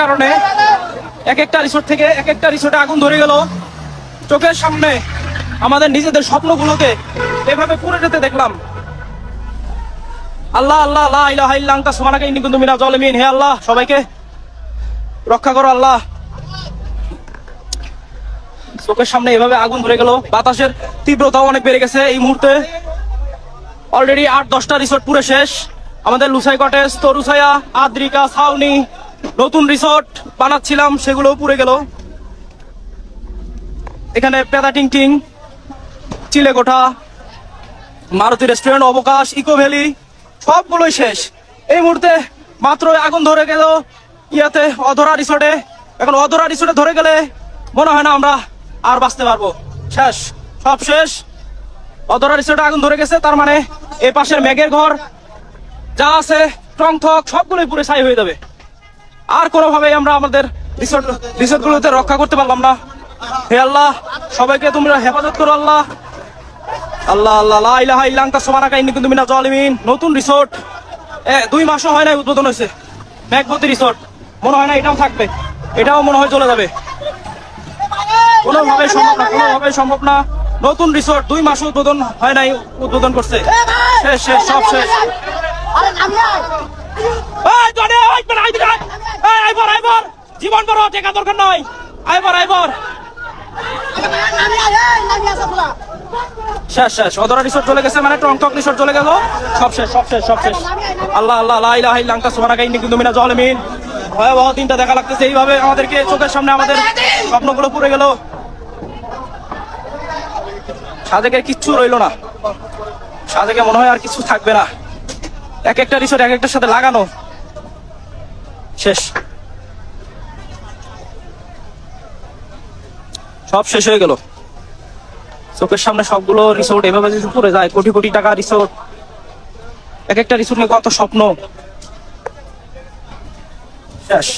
কারণে এক একটা রিসোর্ট থেকে এক একটা রিসোর্টে আগুন ধরে গেল। চোখের সামনে আমাদের নিজেদের স্বপ্নগুলোকে এভাবে পুড়ে যেতে দেখলাম। আল্লাহ আল্লাহ আল্লাহ ইলাহা হে আল্লাহ, সবাইকে রক্ষা করো আল্লাহ। চোখের সামনে এভাবে আগুন ধরে গেল। বাতাসের তীব্রতাও অনেক বেড়ে গেছে এই মুহূর্তে। অলরেডি আট, দশটা রিসোর্ট পুরো শেষ। আমাদের লুসাই কটেজ তরুসায়া আদ্রিকা ছাউনি নতুন রিসোর্ট বানাচ্ছিলাম সেগুলো পুড়ে গেল। এখানে পেদা টিং টিং Chilekotha, Maruti restaurant, Abakash, eco valley, সবগুলোই শেষ। এই মুহূর্তে মাত্র আগুন ধরে গেল ইয়াতে অধরা রিসোর্টে। এখন অধরা রিসোর্টে ধরে গেলে মনে হয় না আমরা আর বাঁচতে পারব। শেষ, সব শেষ। অধরা রিসোর্টে আগুন ধরে গেছে, তার মানে এই পাশের মেঘের ঘর, যা আছে টং থক সবগুলোই পুরো ছাই হয়ে যাবে। আর কোনোভাবেই আমরা আমাদের রিসোর্ট রিসোর্টগুলোতে রক্ষা করতে পারলাম না হে আল্লাহ সবাইকে তোমরা হেফাজত করো আল্লাহ আল্লাহ আল্লাহ লা ইলাহা ইল্লা আনতা সুবহানাকা ইন্নী কুনতু মিনাজ নতুন রিসোর্ট এ দুই মাসও হয় নাই উদ্বোধন হয়েছে মেঘবতী রিসোর্ট মনে হয় না এটাও থাকবে এটাও মনে হয় চলে যাবে কোনোভাবে সম্ভব না কোনোভাবে সম্ভব না নতুন রিসোর্ট দুই মাস উদ্বোধন হয় নাই উদ্বোধন করছে শেষ শেষ সব শেষ জীবন বড়, টাকা দরকার নয় আইবর আইবর! শেষ শেষ। অদরা রিসোর্ট চলে গেছে মানে টংটক রিসোর্ট চলে গেল। সব শেষ সব শেষ সব শেষ। আল্লাহ আল্লাহ, লা ইলাহা ইল্লা আনতা সুবহানাকা ইন্নী কুনতু মিনাজ জালিমিন। ভয়াবহ দিনটা দেখা লাগতেছে। এইভাবে আমাদেরকে চোখের সামনে আমাদের স্বপ্নগুলো পুড়ে গেল। সাজেকের কিচ্ছু রইল না। সাজেকে মনে হয় আর কিছু থাকবে না। এক একটা রিসোর্ট এক একটার সাথে লাগানো। শেষ। সব শেষ হয়ে গেল। চোখের সামনে সবগুলো রিসোর্ট এভাবে যদি পড়ে যায়, কোটি কোটি টাকা রিসোর্ট এক একটা রিসোর্ট নিয়ে কত স্বপ্ন। শেষ।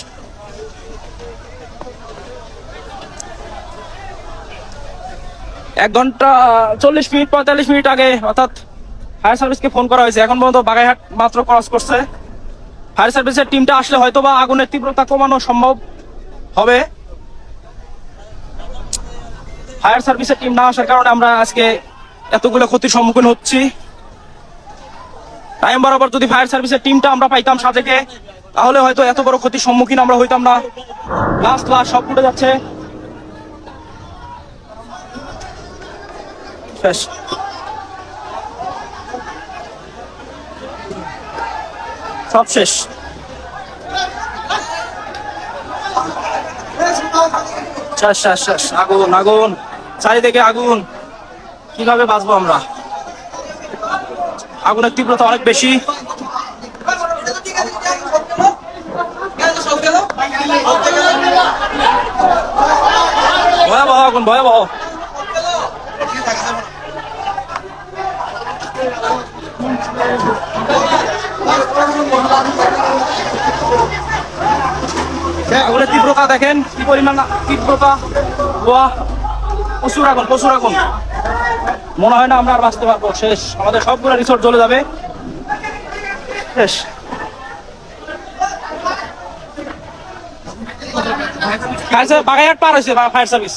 এক ঘণ্টা চল্লিশ মিনিট, পঁয়তাল্লিশ মিনিট আগে অর্থাৎ ফায়ার সার্ভিসকে ফোন করা হয়েছে। এখন পর্যন্ত বাগাইহাট মাত্র ক্রস করছে। ফায়ার সার্ভিসের টিমটা আসলে হয়তো বা আগুনের তীব্রতা কমানো সম্ভব হবে। ফায়ার সার্ভিসের টিম না আসার কারণে আমরা আজকে এতগুলো ক্ষতির সম্মুখীন হচ্ছি। টাইম বরাবর যদি ফায়ার সার্ভিসের টিমটা আমরা পাইতাম সাজেকে, তাহলে হয়তো এত বড় ক্ষতির সম্মুখীন আমরা হইতাম না। লাস্ট লাস্ট সব উঠে যাচ্ছে। শেষ। সব শেষ। আগুন আগুন। চারিদিকে আগুন। কীভাবে বাঁচবো আমরা? আগুনের তীব্রতা অনেক বেশি। ভয়াবহ আগুন, ভয়াবহ। আগুনের তীব্রতা দেখেন। কি পরিমাণ তীব্রতা? ওয়া, প্রচুর আগুন প্রচুর আগুন। মনে হয় না আমরা আর বাঁচতে পারব। শেষ। আমাদের সবগুলো রিসোর্ট চলে যাবে। শেষ। বাগাইহাট পার হয়েছে ফায়ার সার্ভিস